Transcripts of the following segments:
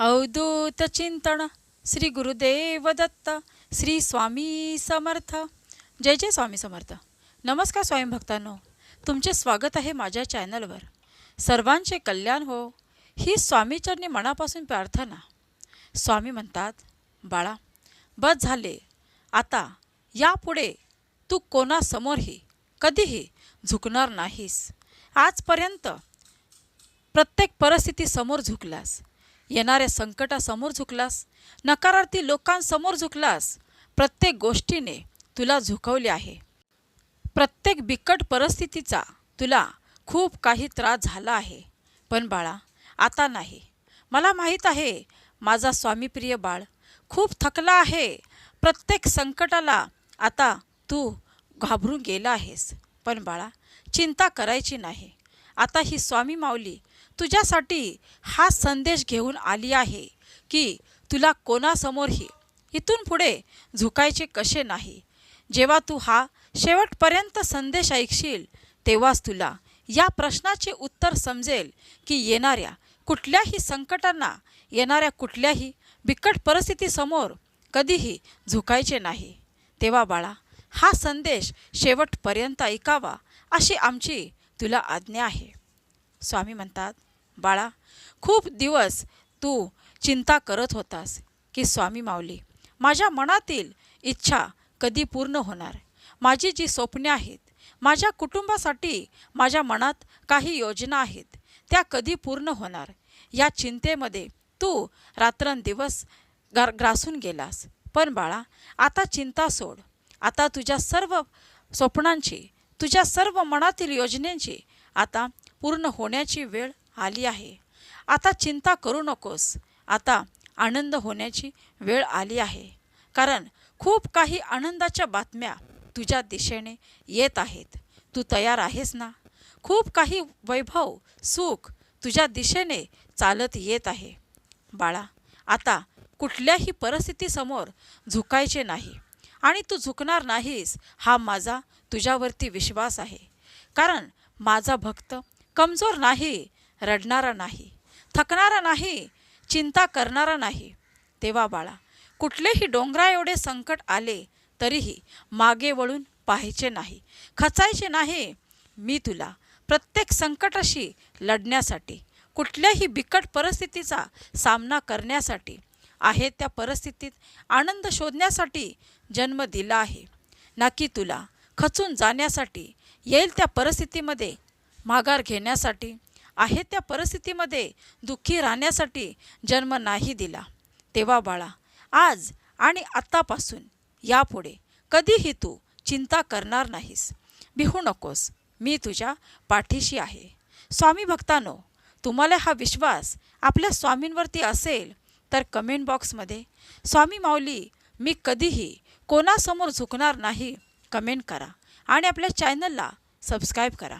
अवधूत चिंतन श्री गुरुदेव दत्त श्री स्वामी समर्थ जय जय स्वामी समर्थ नमस्कार स्वामी भक्तांनो तुमचे स्वागत आहे माझ्या चॅनलवर सर्वांचे कल्याण हो ही स्वामीचरणी मनापासून प्रार्थना स्वामी म्हणतात बाळा बस झाले आता यापुढे तू कोणासमोरही कधीही झुकणार नाहीस आजपर्यंत प्रत्येक परिस्थितीसमोर झुकलास येणाऱ्या संकटासमोर झुकलास? नकारार्थी लोकांसमोर झुकलास? प्रत्येक गोष्टीने तुला झुकवले आहे. प्रत्येक बिकट परिस्थितीचा तुला खूप काही त्रास झाला आहे. पण बाळा आता नाही. मला माहीत आहे माझा स्वामीप्रिय बाळ खूप थकला आहे. प्रत्येक संकटाला आता तू घाबरून गेला आहेस. पण बाळा चिंता करायची नाही. आता ही स्वामी माऊली तुझ्यासाठी हा संदेश घेऊन आली आहे की तुला कोणासमोरही इथून पुढे झुकायचे कसे नाही. जेव्हा तू हा शेवटपर्यंत संदेश ऐकशील तेव्हाच तुला या प्रश्नाचे उत्तर समजेल की येणाऱ्या कुठल्याही संकटांना येणाऱ्या कुठल्याही बिकट परिस्थितीसमोर कधीही झुकायचे नाही. तेव्हा बाळा हा संदेश शेवटपर्यंत ऐकावा अशी आमची तुला आज्ञा आहे. स्वामी म्हणतात बाळा खूप दिवस तू चिंता करत होतास की स्वामी माऊली माझ्या मनातील इच्छा कधी पूर्ण होणार? माझी जी स्वप्ने आहेत माझ्या कुटुंबासाठी माझ्या मनात काही योजना आहेत त्या कधी पूर्ण होणार? या चिंतेमध्ये तू रात्रंदिवस गार ग्रासून गेलास. पण बाळा आता चिंता सोड. आता तुझ्या सर्व स्वप्नांची तुझ्या सर्व मनातील योजनेची आता पूर्ण होण्याची वेळ आली आहे. आता चिंता करू नकोस. आता आनंद होण्याची वेळ आली आहे. कारण खूप काही आनंदाच्या बातम्या तुझ्या दिशेने येत आहेत. तू तयार आहेस ना? खूप काही वैभव सुख तुझ्या दिशेने चालत येत आहे. बाळा आता कुठल्याही परिस्थितीसमोर झुकायचे नाही. आणि तू झुकणार नाहीस हा माझा तुझ्यावरती विश्वास आहे. कारण माझा भक्त कमजोर नाही रडणारा नाही थकणारा नाही चिंता करणारा नाही. तेव्हा बाळा कुठलेही डोंगरा एवढे संकट आले तरीही मागे वळून पाहायचे नाही खचायचे नाही. मी तुला प्रत्येक संकटाशी लढण्यासाठी कुठल्याही बिकट परिस्थितीचा सामना करण्यासाठी आहे त्या परिस्थितीत आनंद शोधण्यासाठी जन्म दिला आहे. ना की तुला खचून जाण्यासाठी येईल त्या परिस्थितीमध्ये माघार घेण्यासाठी आहे त्या परिस्थितीमध्ये दुःखी राहण्यासाठी जन्म नाही दिला. तेव्हा बाळा आज आणि आत्तापासून यापुढे कधीही तू चिंता करणार नाहीस. भिहू नकोस. मी तुझ्या पाठीशी आहे. स्वामी भक्तानो तुम्हाला हा विश्वास आपल्या स्वामींवरती असेल तर कमेंट बॉक्समध्ये स्वामी माऊली मी कधीही कोणासमोर झुकणार नाही. कमेंट करा आणि आपल्या चॅनलला सबस्क्राईब करा.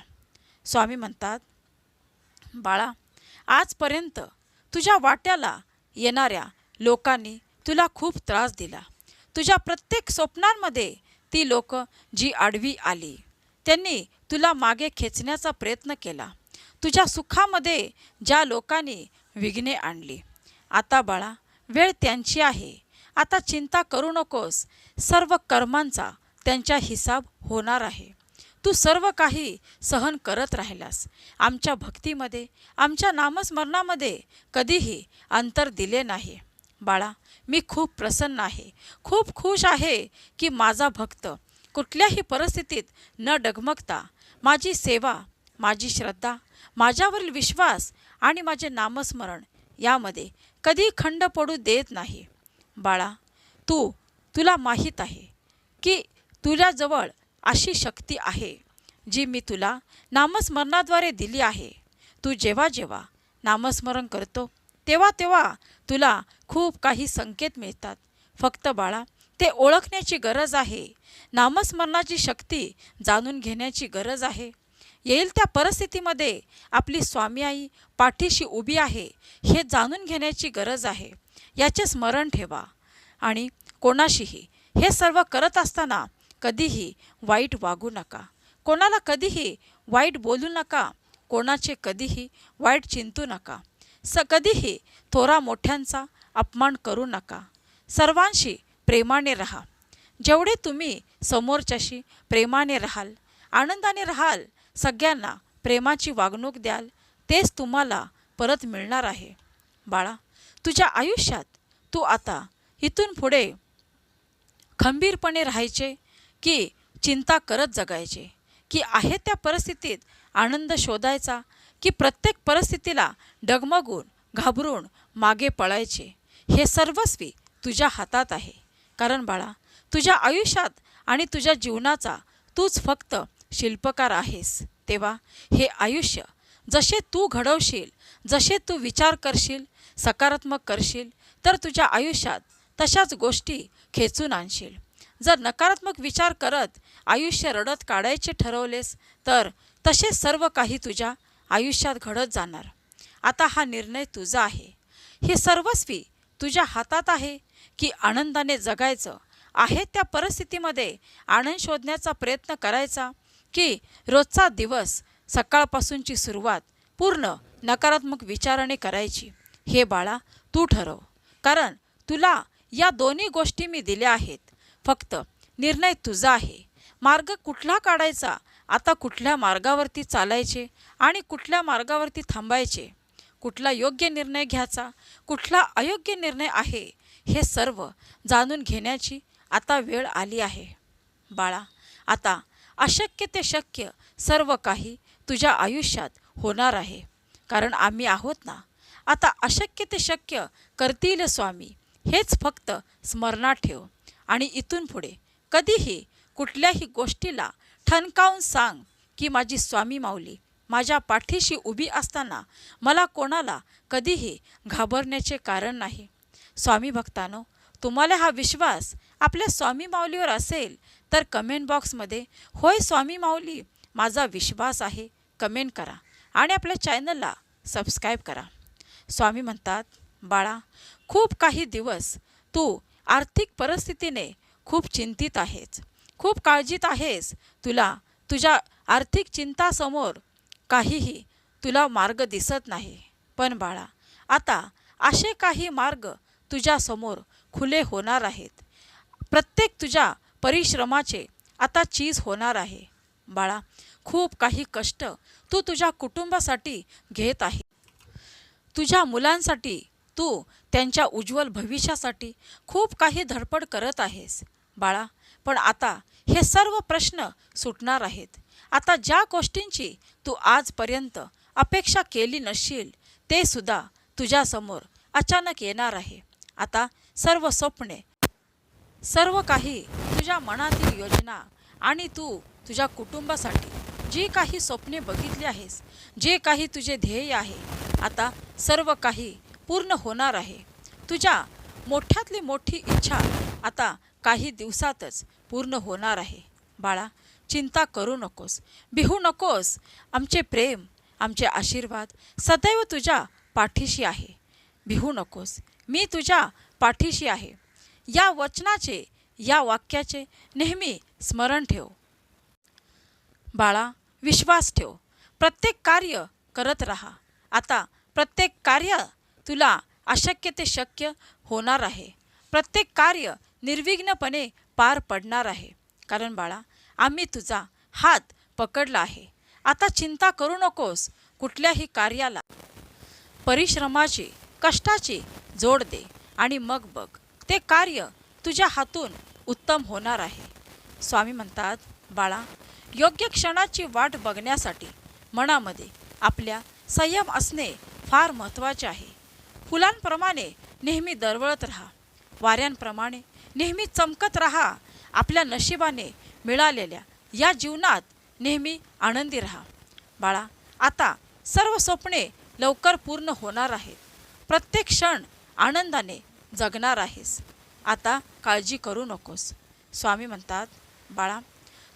स्वामी म्हणतात बाळा आजपर्यंत तुझ्या वाट्याला येणाऱ्या लोकांनी तुला खूप त्रास दिला. तुझ्या प्रत्येक स्वप्नांमध्ये ती लोक जी आडवी आली त्यांनी तुला मागे खेचण्याचा प्रयत्न केला. तुझ्या सुखामध्ये ज्या लोकांनी विघ्ने आणली. आता बाळा वेळ त्यांची आहे. आता चिंता करू नकोस. सर्व कर्मांचा त्यांच्या हिसाब होणार आहे. तू सर्व काही सहन करत राहिलास. आमच्या भक्तीमध्ये आमच्या नामस्मरणामध्ये कधीही अंतर दिले नाही. बाळा मी खूप प्रसन्न आहे. खूप खुश आहे की माझा भक्त कुठल्याही परिस्थितीत न डगमगता माझी सेवा माझी श्रद्धा माझ्यावरील विश्वास आणि माझे नामस्मरण यामध्ये कधी खंड पडू देत नाही. बाळा तू तुला माहीत आहे की तुझ्याजवळ अशी शक्ती आहे जी मी तुला नामस्मरणाद्वारे दिली आहे. तू जेव्हा जेव्हा नामस्मरण करतो तेव्हा तेव्हा तुला खूप काही संकेत मिळतात. फक्त बाळा ते ओळखण्याची गरज आहे. नामस्मरणाची शक्ती जाणून घेण्याची गरज आहे. येईल त्या परिस्थितीमध्ये आपली स्वामी आई पाठीशी उभी आहे हे जाणून घेण्याची गरज आहे. याचे स्मरण ठेवा. आणि कोणाशीही हे सर्व करत असताना कधीही वाईट वागू नका. कोणाला कधीही वाईट बोलू नका कोणाचे कधीही वाईट चिंतू नका. स कधीही थोरा मोठ्यांचा अपमान करू नका. सर्वांशी प्रेमाने राहा. जेवढे तुम्ही समोरच्याशी प्रेमाने राहाल आनंदाने राहाल सगळ्यांना प्रेमाची वागणूक द्याल तेच तुम्हाला परत मिळणार आहे. बाळा तुझ्या आयुष्यात तू आता इथून पुढे खंबीरपणे राहायचे की चिंता करत जगायचे की आहे त्या परिस्थितीत आनंद शोधायचा की प्रत्येक परिस्थितीला डगमगून घाबरून मागे पळायचे हे सर्वस्वी तुझ्या हातात आहे. कारण बाळा तुझ्या आयुष्यात आणि तुझ्या जीवनाचा तूच फक्त शिल्पकार आहेस. तेव्हा हे आयुष्य जसे तू घडवशील जसे तू विचार करशील सकारात्मक करशील तर तुझ्या आयुष्यात तशाच गोष्टी खेचून आणशील. जर नकारात्मक विचार करत आयुष्य रडत काढायचे ठरवलेस तर तसे सर्व काही तुझ्या आयुष्यात घडत जाणार. आता हा निर्णय तुझा आहे. हे सर्वस्वी तुझ्या हातात आहे की आनंदाने जगायचं? आहे त्या परिस्थितीमध्ये आनंद शोधण्याचा प्रयत्न करायचा की रोजचा दिवस सकाळपासूनची सुरुवात पूर्ण नकारात्मक विचाराने करायची? हे बाळा तू ठरव. कारण तुला या दोन्ही गोष्टी मी दिल्या आहेत. फक्त निर्णय तुझा आहे. मार्ग कुठला काढायचा? आता कुठल्या मार्गावरती चालायचे आणि कुठल्या मार्गावरती थांबायचे? कुठला योग्य निर्णय घ्यायचा? कुठला अयोग्य निर्णय आहे? हे सर्व जाणून घेण्याची आता वेळ आली आहे. बाळा आता अशक्य ते शक्य सर्व काही तुझ्या आयुष्यात होणार आहे. कारण आम्ही आहोत ना? आता अशक्य ते शक्य करतील स्वामी. हेच फक्त स्मरणात ठेव. आणि इथून पुढे कधीही कुठल्याही गोष्टीला ठणकावून सांग की माझी स्वामी माऊली माझ्या पाठीशी उभी असताना मला कोणाला कधीही घाबरण्याचे कारण नाही. स्वामी भक्तानो तुम्हाला हा विश्वास आपल्या स्वामी माऊलीवर असेल तर कमेंट बॉक्समध्ये होय स्वामी माऊली माझा विश्वास आहे कमेंट करा आणि आपल्या चॅनलला सबस्क्राईब करा. स्वामी म्हणतात बाळा खूप काही दिवस तू आर्थिक परिस्थितीने खूप चिंतित आहेस. खूप काळजीत आहेस. तुला तुझ्या आर्थिक चिंतासमोर काहीही तुला मार्ग दिसत नाही. पण बाळा आता असे काही मार्ग तुझ्यासमोर खुले होणार आहेत. प्रत्येक तुझ्या परिश्रमाचे आता चीज होणार आहे. बाळा खूप काही कष्ट तू तुझ्या कुटुंबासाठी घेत आहे. तुझ्या मुलांसाठी तू त्यांच्या उज्ज्वल भविष्यासाठी खूप काही धडपड करत आहेस. बाळा पण आता हे सर्व प्रश्न सुटणार आहेत. आता ज्या गोष्टींची तू आजपर्यंत अपेक्षा केली नसशील ते सुद्धा तुझ्यासमोर अचानक येणार आहे. आता सर्व स्वप्ने सर्व काही तुझ्या मनातील योजना आणि तू तुझ्या कुटुंबासाठी जी काही स्वप्ने बघितली आहेस जे काही तुझे ध्येय आहे आता सर्व काही पूर्ण होणार आहे. तुझ्या मोठ्यातली मोठी इच्छा आता काही दिवसातच पूर्ण होणार आहे. बाळा चिंता करू नकोस. बिहू नकोस. आमचे प्रेम आमचे आशीर्वाद सदैव तुझ्या पाठीशी आहे. बिहू नकोस. मी तुझ्या पाठीशी आहे. या वचनाचे या वाक्याचे नेहमी स्मरण ठेव. बाळा विश्वास ठेव. प्रत्येक कार्य करत राहा. आता प्रत्येक कार्य तुला अशक्य ते शक्य होणार आहे. प्रत्येक कार्य निर्विघ्नपणे पार पडणार आहे. कारण बाळा आम्ही तुझा हात पकडला आहे. आता चिंता करू नकोस कुठल्याही कार्याला. परिश्रमाची कष्टाची जोड दे आणि मग बघ ते कार्य तुझ्या हातून उत्तम होणार आहे. स्वामी म्हणतात बाळा योग्य क्षणाची वाट बघण्यासाठी मनामध्ये आपल्या संयम असणे फार महत्त्वाचे आहे. फुलांप्रमाणे नेहमी दरवळत राहा. वाऱ्यांप्रमाणे नेहमी चमकत राहा. आपल्या नशिबाने मिळालेल्या या जीवनात नेहमी आनंदी राहा. बाळा आता सर्व स्वप्ने लवकर पूर्ण होणार आहेत. प्रत्येक क्षण आनंदाने जगणार आहेस. आता काळजी करू नकोस. स्वामी म्हणतात बाळा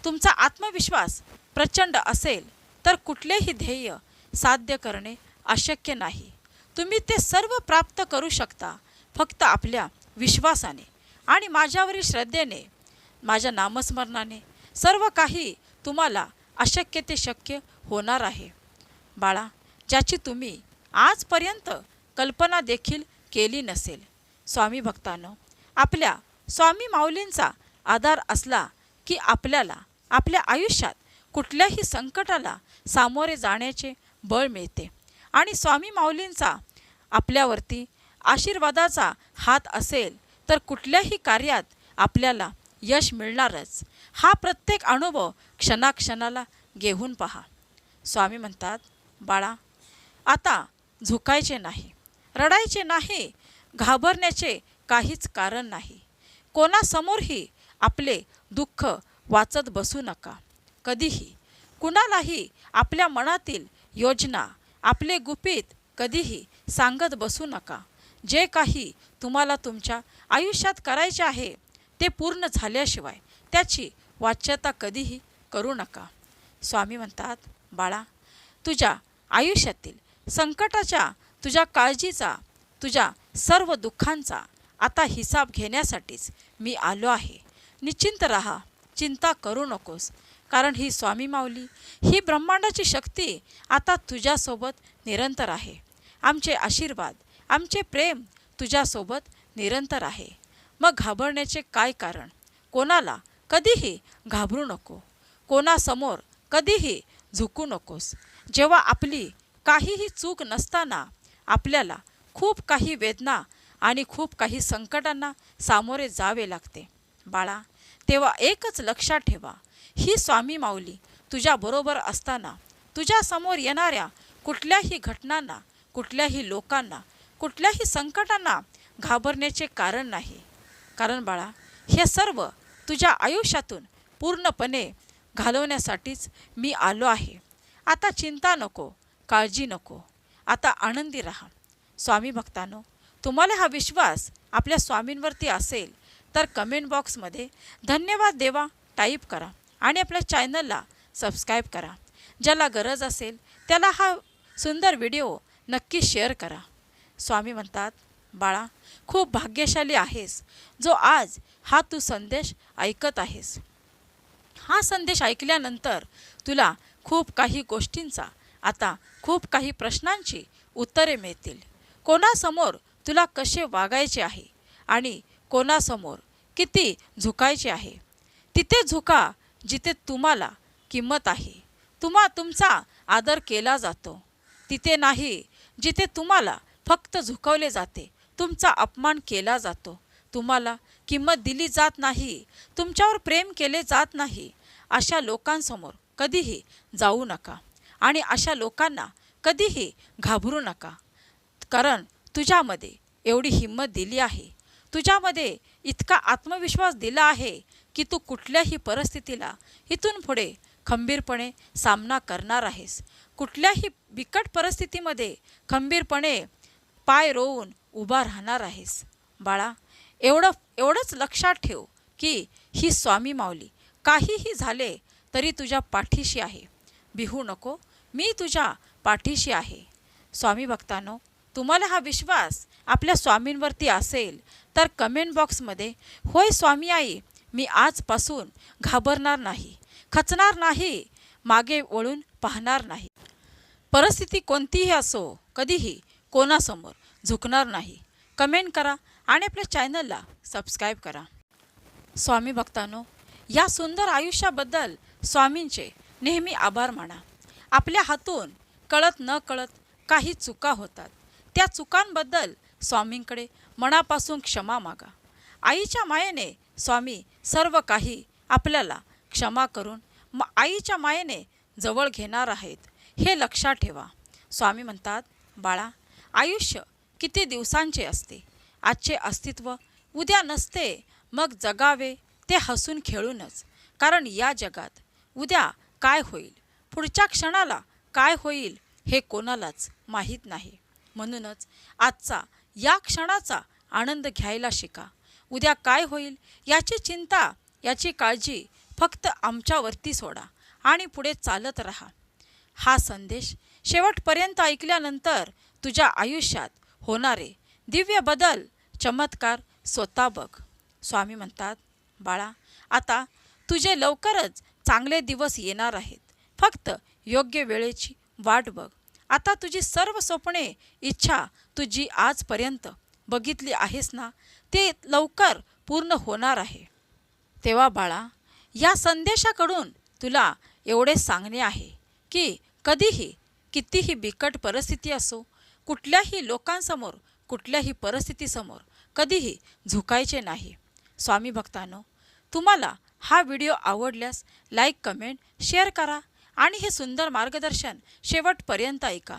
तुमचा आत्मविश्वास प्रचंड असेल तर कुठलेही ध्येय साध्य करणे अशक्य नाही. तुम्ही ते सर्व प्राप्त करू शकता फक्त आपल्या विश्वासाने आणि माझ्यावरील श्रद्धेने माझ्या नामस्मरणाने सर्व काही तुम्हाला अशक्य ते शक्य होणार आहे. बाळा ज्याची तुम्ही आजपर्यंत कल्पना देखील केली नसेल स्वामी भक्तांनो आपल्या स्वामी माऊलींचा आधार असला की आपल्याला आपल्या आयुष्यात कुठल्याही संकटाला सामोरे जाण्याचे बळ मिळते. आणि स्वामी माऊलींचा आपल्यावरती आशीर्वादाचा हात असेल तर कुठल्याही कार्यात आपल्याला यश मिळणारच. हा प्रत्येक अनुभव क्षणाक्षणाला घेऊन पहा. स्वामी म्हणतात बाळा आता झुकायचे नाही. रडायचे नाही घाबरण्याचे काहीच कारण नाही. कोणासमोरही आपले दुःख वाचत बसू नका. कधीही कुणालाही आपल्या मनातील योजना आपले गुपित कधीही सांगत बसू नका. जे काही तुम्हाला तुमच्या आयुष्यात करायचे आहे ते पूर्ण झाल्याशिवाय त्याची वाच्यता कधीही करू नका. स्वामी म्हणतात बाळा तुझ्या आयुष्यातील संकटाच्या तुझ्या काळजीचा तुझ्या सर्व दुःखांचा आता हिसाब घेण्यासाठीच मी आलो आहे. निश्चिंत राहा चिंता करू नकोस. कारण ही स्वामी माऊली ही ब्रह्मांडाची शक्ती आता तुझ्यासोबत निरंतर आहे. आमचे आशीर्वाद आमचे प्रेम तुझ्यासोबत निरंतर आहे. मग घाबरण्याचे काय कारण? कोणाला कधीही घाबरू नको. कोणासमोर कधीही झुकू नकोस. जेव्हा आपली काहीही चूक नसताना आपल्याला खूप काही वेदना आणि खूप काही संकटांना सामोरे जावे लागते. बाळा तेव्हा एकच लक्षात ठेवा ही स्वामी माऊली तुझ्याबरोबर असताना तुझ्यासमोर येणाऱ्या कुठल्याही घटनांना कुठल्याही लोकांना कुठल्याही संकटांना घाबरण्याचे कारण नाही. कारण बाळा हे सर्व तुझ्या आयुष्यातून पूर्णपणे घालवण्यासाठीच मी आलो आहे. आता चिंता नको काळजी नको आता आनंदी राहा. स्वामी भक्तांनो तुम्हाला हा विश्वास आपल्या स्वामींवरती असेल तर कमेंट बॉक्समध्ये धन्यवाद देवा टाईप करा आणि आपल्या चॅनलला सबस्क्राईब करा. ज्याला गरज असेल त्याला हा सुंदर व्हिडिओ नक्की शेअर करा. स्वामी म्हणतात बाळा खूप भाग्यशाली आहेस जो आज हा तू संदेश ऐकत आहेस. हा संदेश ऐकल्यानंतर तुला खूप काही गोष्टींचा आता खूप काही प्रश्नांची उत्तरे मिळतील. कोणासमोर तुला कसे वागायचे आहे आणि कोणासमोर किती झुकायचे आहे? तिथे झुका जिथे तुम्हाला किंमत आहे. तुम्हा तुमचा आदर केला जातो. तिथे नाही जिथे तुम्हाला फक्त झुकवले जाते. तुमचा अपमान केला जातो. तुम्हाला किंमत दिली जात नाही. तुमच्यावर प्रेम केले जात नाही. अशा लोकांसमोर कधीही जाऊ नका. आणि अशा लोकांना कधीही घाबरू नका. कारण तुझ्यामध्ये एवढी हिंमत दिली आहे. तुझ्यामध्ये इतका आत्मविश्वास दिला आहे की तू कुठल्याही परिस्थितीला इथून पुढे खंबीरपणे सामना करणार आहेस. कुठल्याही बिकट परिस्थितीमध्ये खंबीरपणे पाय रोवून उभा राहणार आहेस. बाळा एवढं एवढंच लक्षात ठेव की ही स्वामी माऊली काहीही झाले तरी तुझ्या पाठीशी आहे. बिहू नको मी तुझ्या पाठीशी आहे. स्वामी भक्तांनो तुम्हाला हा विश्वास आपल्या स्वामींवरती असेल तर कमेंट बॉक्समध्ये होय स्वामी आई मी आजपासून घाबरणार नाही खचणार नाही मागे वळून पाहणार नाही. परिस्थिती कोणतीही असो कधीही कोणासमोर झुकणार नाही. कमेंट करा आणि आपल्या चॅनलला सबस्क्राईब करा. स्वामी भक्तांनो या सुंदर आयुष्याबद्दल स्वामींचे नेहमी आभार माना. आपल्या हातून कळत न कळत काही चुका होतात. त्या चुकांबद्दल स्वामींकडे मनापासून क्षमा मागा. आईच्या मायेने स्वामी सर्व काही आपल्याला क्षमा करून म आईच्या मायेने जवळ घेणार आहेत हे लक्षात ठेवा. स्वामी म्हणतात बाळा आयुष्य किती दिवसांचे असते? आजचे अस्तित्व उद्या नसते मग जगावे ते हसून खेळूनच. कारण या जगात उद्या काय होईल? पुढच्या क्षणाला काय होईल हे कोणालाच माहीत नाही. म्हणूनच आजचा या क्षणाचा आनंद घ्यायला शिका. उद्या काय होईल याची चिंता याची काळजी फक्त आमच्यावरती सोडा आणि पुढे चालत राहा. हा संदेश शेवटपर्यंत ऐकल्यानंतर तुझ्या आयुष्यात होणारे दिव्य बदल चमत्कार स्वतः बघ. स्वामी म्हणतात बाळा आता तुझे लवकरच चांगले दिवस येणार आहेत. फक्त योग्य वेळेची वाट बघ. आता तुझी सर्व स्वप्ने इच्छा तू जी आजपर्यंत बघितली आहेस ना ते लवकर पूर्ण होणार आहे. तेव्हा बाळा या संदेशाकडून तुला एवढे सांगणे आहे की कधीही कितीही बिकट परिस्थिती असो कुठल्याही लोकांसमोर कुठल्याही परिस्थितीसमोर कधीही झुकायचे नाही. स्वामी भक्तांनो तुम्हाला हा व्हिडिओ आवडल्यास लाईक कमेंट शेअर करा आणि हे सुंदर मार्गदर्शन शेवटपर्यंत ऐका.